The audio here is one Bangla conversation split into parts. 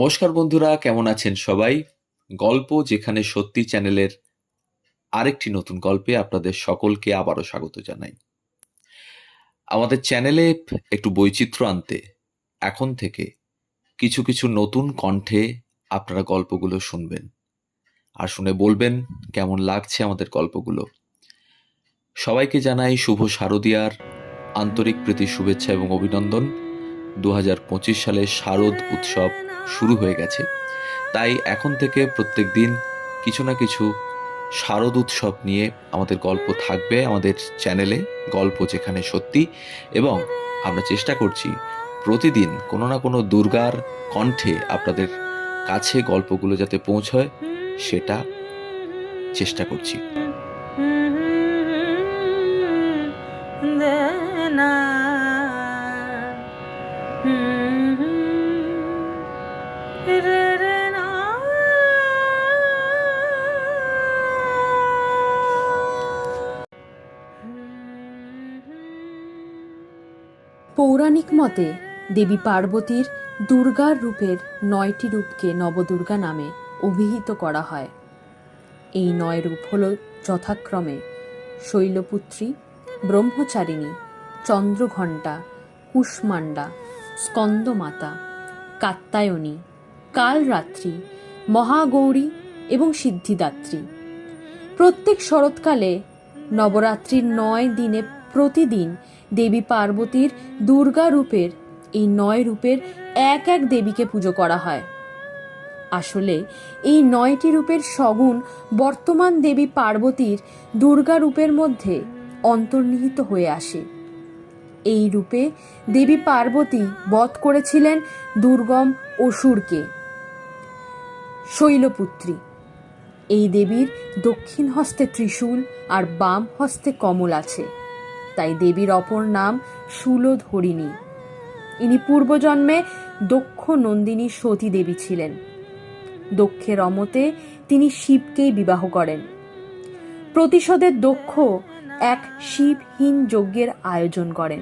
নমস্কার বন্ধুরা, কেমন আছেন সবাই? গল্প যেখানে সত্যি চ্যানেলের আরেকটি নতুন গল্পে আপনাদের সকলকে আবারও স্বাগত জানাই। আমাদের চ্যানেলে একটু বৈচিত্র্য আনতে এখন থেকে কিছু কিছু নতুন কণ্ঠে আপনারা গল্পগুলো শুনবেন আর শুনে বলবেন কেমন লাগছে আমাদের গল্পগুলো। সবাইকে জানাই শুভ শারদিয়ার আন্তরিক প্রীতি, শুভেচ্ছা এবং অভিনন্দন। দু হাজার পঁচিশ সালে শারদ উৎসব শুরু হয়ে গেছে। তাই এখন থেকে প্রত্যেক দিন কিছু না কিছু শারদ উৎসব নিয়ে আমাদের গল্প থাকবে আমাদের চ্যানেলে, গল্প যেখানে সত্যি এবং আমরা চেষ্টা করছি প্রতিদিন কোনো না কোনো দুর্গার কণ্ঠে আপনাদের কাছে গল্পগুলো যাতে পৌঁছয়, সেটা চেষ্টা করছি। পৌরাণিক মতে, দেবী পার্বতীর দুর্গার রূপের নয়টি রূপকে নবদুর্গা নামে অভিহিত করা হয়। এই নয় রূপ হল যথাক্রমে শৈলপুত্রী, ব্রহ্মচারিণী, চন্দ্রঘণ্টা, কুষ্মাণ্ডা, স্কন্দমাতা কাত্তায়নী কালরাত্রি, মহাগৌরী এবং সিদ্ধিদাত্রী। প্রত্যেক শরৎকালে নবরাত্রির নয় দিনে প্রতিদিন দেবী পার্বতীর দুর্গা রূপের, এই নয় রূপের এক এক দেবীকে পুজো করা হয়। আসলে এই নয়টি রূপের সগুণ বর্তমান দেবী পার্বতীর দুর্গা রূপের মধ্যে অন্তর্নিহিত হয়ে আসে। এই রূপে দেবী পার্বতী বধ করেছিলেন দুর্গম অসুরকে। শৈলপুত্রী, এই দেবীর দক্ষিণ হস্তে ত্রিশূল আর বাম হস্তে কমল আছে। তাই দেবীর অপর নাম শূলধরিণী ইনি পূর্বজন্মে দক্ষ নন্দিনী সতী দেবী ছিলেন। দক্ষের অমতে তিনি শিবকেই বিবাহ করেন। প্রতিশোধের দক্ষ এক শিবহীন যজ্ঞের আয়োজন করেন।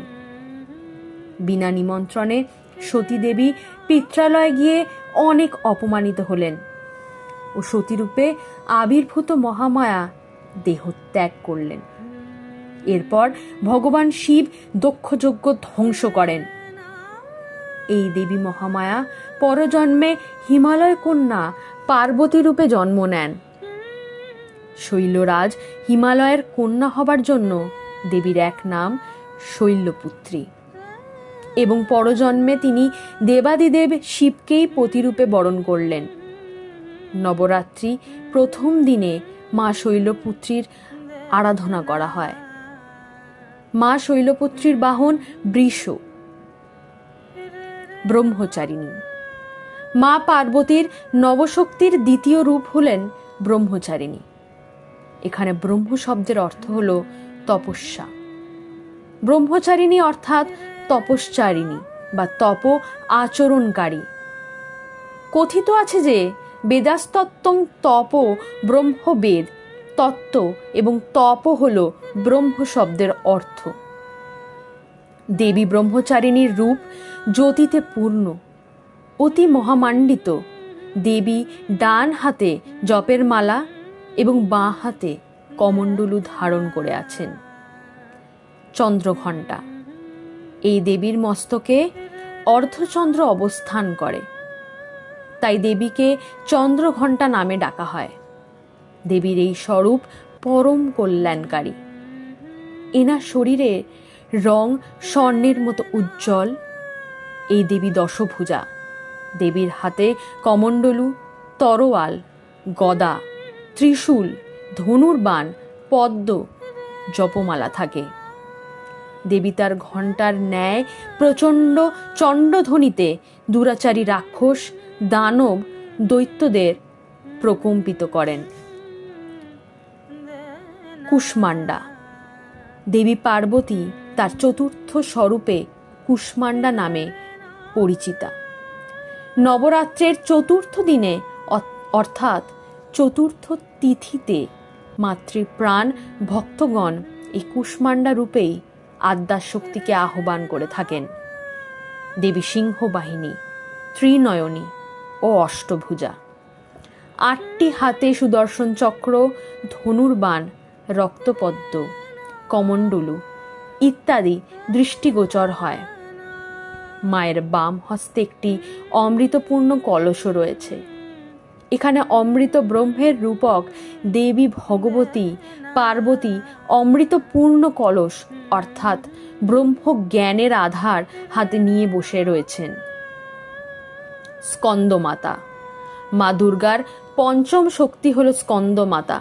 বিনা নিমন্ত্রণে সতী দেবী পিত্রালয়ে গিয়ে অনেক অপমানিত হলেন ও সতীরূপে আবির্ভূত মহামায়া দেহত্যাগ করলেন। এরপর ভগবান শিব দক্ষযজ্ঞ ধ্বংস করেন। এই দেবী মহামায়া পরজন্মে হিমালয় কন্যা পার্বতী রূপে জন্ম নেন। শৈলরাজ হিমালয়ের কন্যা হবার জন্য দেবীর এক নাম শৈলপুত্রী। এবং পরজন্মে তিনি দেবাদিদেব শিবকেই পতিরূপে বরণ করলেন। নবরাত্রি প্রথম দিনে মা শৈলপুত্রীর আরাধনা করা হয়। মা শৈলপুত্রীর বাহন বৃষ, ব্রহ্মচারিণী। মা পার্বতীর নবশক্তির দ্বিতীয় রূপ হলেন ব্রহ্মচারিণী। এখানে ব্রহ্ম শব্দের অর্থ হল তপস্যা। ব্রহ্মচারিণী অর্থাৎ তপশ্চারিণী বা তপ আচরণকারী। কথিত আছে যে বেদাস্তত্ত্বং তপ ব্রহ্মবেদ তত্ত্ব এবং তপ হল ব্রহ্ম শব্দের অর্থ। দেবী ব্রহ্মচারিণীর রূপ জ্যোতিতে পূর্ণ, অতি মহামাণ্ডিত। দেবী ডান হাতে জপের মালা এবং বাঁ হাতে কমণ্ডলু ধারণ করে আছেন। চন্দ্রঘণ্টা, এই দেবীর মস্তকে অর্ধচন্দ্র অবস্থান করে। তাই দেবীকে চন্দ্রঘণ্টা নামে ডাকা হয়। দেবীর এই স্বরূপ পরম কল্যাণকারী। এনার শরীরে রং স্বর্ণের মতো উজ্জ্বল। এই দেবী দশভুজা, দেবীর হাতে কমণ্ডলু, তরোয়াল, গদা, ত্রিশূল, ধনুর্বাণ, পদ্ম, জপমালা থাকে। দেবী তার ঘণ্টার ন্যায় প্রচণ্ড চণ্ডধ্বনিতে দুরাচারী রাক্ষস, দানব, দৈত্যদের প্রকম্পিত করেন। কুষ্মাণ্ডা। দেবী পার্বতী তার চতুর্থ স্বরূপে কুষ্মাণ্ডা নামে পরিচিতা। নবরাত্রের চতুর্থ দিনে অর্থাৎ চতুর্থ তিথিতে মাতৃপ্রাণ ভক্তগণ এই কুষ্মাণ্ডা রূপেই আদ্যাশক্তিকে আহ্বান করে থাকেন। দেবী সিংহ বাহিনী ত্রিনয়নী ও অষ্টভুজা। আটটি হাতে সুদর্শন চক্র, ধনুর্বাণ রক্তপদ্ম, কমণ্ডলু ইত্যাদি দৃষ্টিগোচর হয়। মায়ের বাম হস্তে একটি অমৃতপূর্ণ কলসও রয়েছে। এখানে অমৃত ব্রহ্মের রূপক দেবী ভগবতী, পার্বতী অমৃতপূর্ণ কলস, অর্থাৎ ব্রহ্ম জ্ঞানের আধার হাতে নিয়ে বসে রয়েছেন। স্কন্দমাতা, মা দুর্গার পঞ্চম শক্তি হল স্কন্দমাতা।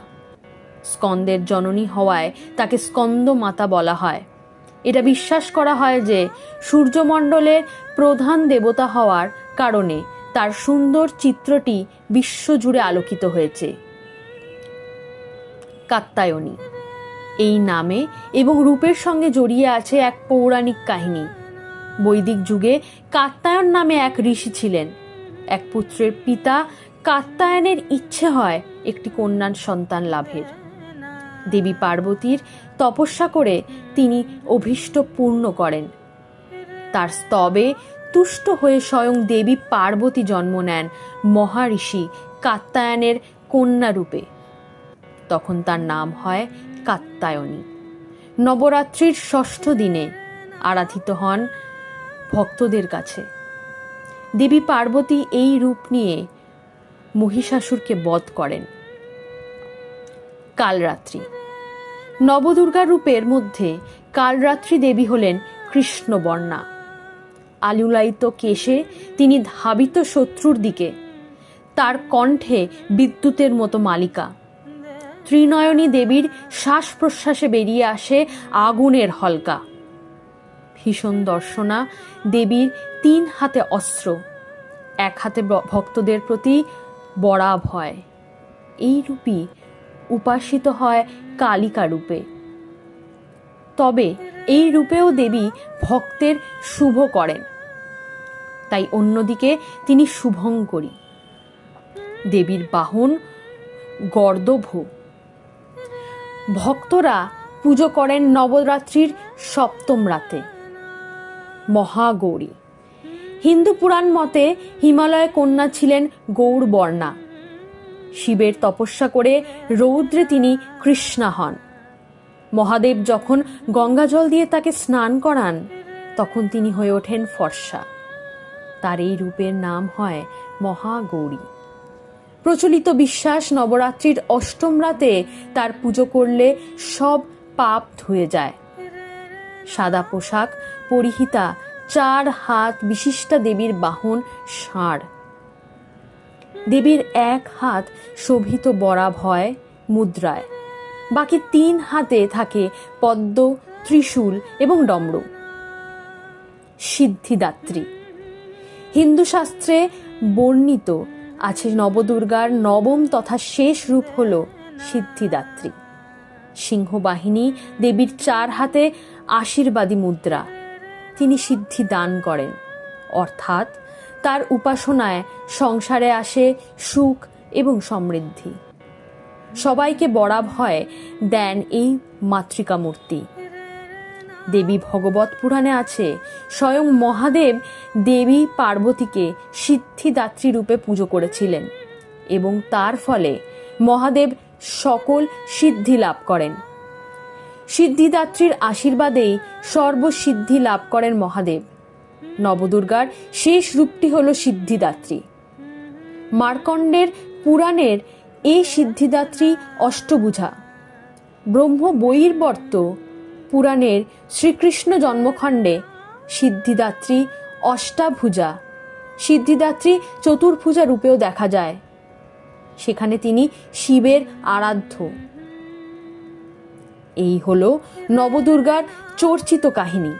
স্কন্দের জননী হওয়ায় তাকে স্কন্দ মাতা বলা হয়। এটা বিশ্বাস করা হয় যে সূর্যমণ্ডলের প্রধান দেবতা হওয়ার কারণে তার সুন্দর চিত্রটি বিশ্বজুড়ে আলোকিত হয়েছে। কাত্তায়নী, এই নামে এবং রূপের সঙ্গে জড়িয়ে আছে এক পৌরাণিক কাহিনী। বৈদিক যুগে কাত্তায়ন নামে এক ঋষি ছিলেন। এক পুত্রের পিতা কাত্তায়নের ইচ্ছে হয় একটি কন্যার সন্তান লাভের। দেবী পার্বতীর তপস্যা করে তিনি অভীষ্ট পূর্ণ করেন। তার স্তবে তুষ্ট হয়ে স্বয়ং দেবী পার্বতী জন্ম নেন মহারিষি কাত্তায়নের কন্যা রূপে তখন তার নাম হয় কাত্তায়নী নবরাত্রির ষষ্ঠ দিনে আরাধিত হন ভক্তদের কাছে। দেবী পার্বতী এই রূপ নিয়ে মহিষাসুরকে বধ করেন। কালরাত্রি নবদুর্গা রূপের মধ্যে কালরাত্রি দেবী হলেন কৃষ্ণবর্ণা। আলুলায়িত কেশে তিনি ধাবিত শত্রুর দিকে, তার কণ্ঠে বিদ্যুতের মতো মালিকা। ত্রিনয়নী দেবীর শ্বাস প্রশ্বাসে বেরিয়ে আসে আগুনের হলকা। ভীষণ দর্শনা, দেবীর তিন হাতে অস্ত্র, এক হাতে ভক্তদের প্রতি বড়া ভয় এই রূপই উপাসিত হয় কালিকা রূপে। তবে এই রূপেও দেবী ভক্তের শুভ করেন। তাই অন্যদিকে তিনি শুভঙ্করী। দেবীর বাহন গর্দভ ভক্তরা পুজো করেন নবরাত্রির সপ্তম রাতে। মহাগৌরী। হিন্দু পুরাণ মতে হিমালয় কন্যা ছিলেন গৌরবর্ণা। শিবের তপস্যা করে রৌদ্রে তিনি কৃষ্ণা হন। মহাদেব যখন গঙ্গাজল দিয়ে তাকে স্নান করান, তখন তিনি হয়ে ওঠেন ফর্সা। তার এই রূপের নাম হয় মহাগৌরী। প্রচলিত বিশ্বাস নবরাত্রির অষ্টম রাতে তার পুজো করলে সব পাপ ধুয়ে যায়। সাদা পোশাক, পরিহিতা, চার হাত বিশিষ্টা দেবীর বাহন, ষাঁড়। দেবীর এক হাত শোভিত বরা ভয় মুদ্রায়। বাকি তিন হাতে থাকে পদ্ম, ত্রিশূল এবং ডমরু। সিদ্ধিদাত্রী। হিন্দু শাস্ত্রে বর্ণিত আছে নবদুর্গার নবম তথা শেষ রূপ হল সিদ্ধিদাত্রী। সিংহবাহিনী দেবীর চার হাতে আশীর্বাদী মুদ্রা। তিনি সিদ্ধি দান করেন। অর্থাৎ তার উপাসনায় সংসারে আসে সুখ এবং সমৃদ্ধি। সবাইকে বরাব হয় দেন এই মাতৃকা মূর্তি দেবী ভগবত পুরাণে আছে, স্বয়ং মহাদেব দেবী পার্বতীকে সিদ্ধিদাত্রী রূপে পুজো করেছিলেন এবং তার ফলে মহাদেব সকল সিদ্ধি লাভ করেন। সিদ্ধিদাত্রীর আশীর্বাদেই সর্বসিদ্ধি লাভ করেন মহাদেব। নবদুর্গার শেষ রূপটি হল সিদ্ধিদাত্রী। মার্কণ্ডের পুরাণের এই সিদ্ধিদাত্রী অষ্টভুজা। ব্রহ্ম বৈর্বর্ত পুরাণের শ্রীকৃষ্ণ জন্মখণ্ডে সিদ্ধিদাত্রী অষ্টাভুজা। সিদ্ধিদাত্রী চতুর্ভুজা রূপেও দেখা যায়। সেখানে তিনি শিবের আরাধ্য। এই হল নবদুর্গার চর্চিত কাহিনী।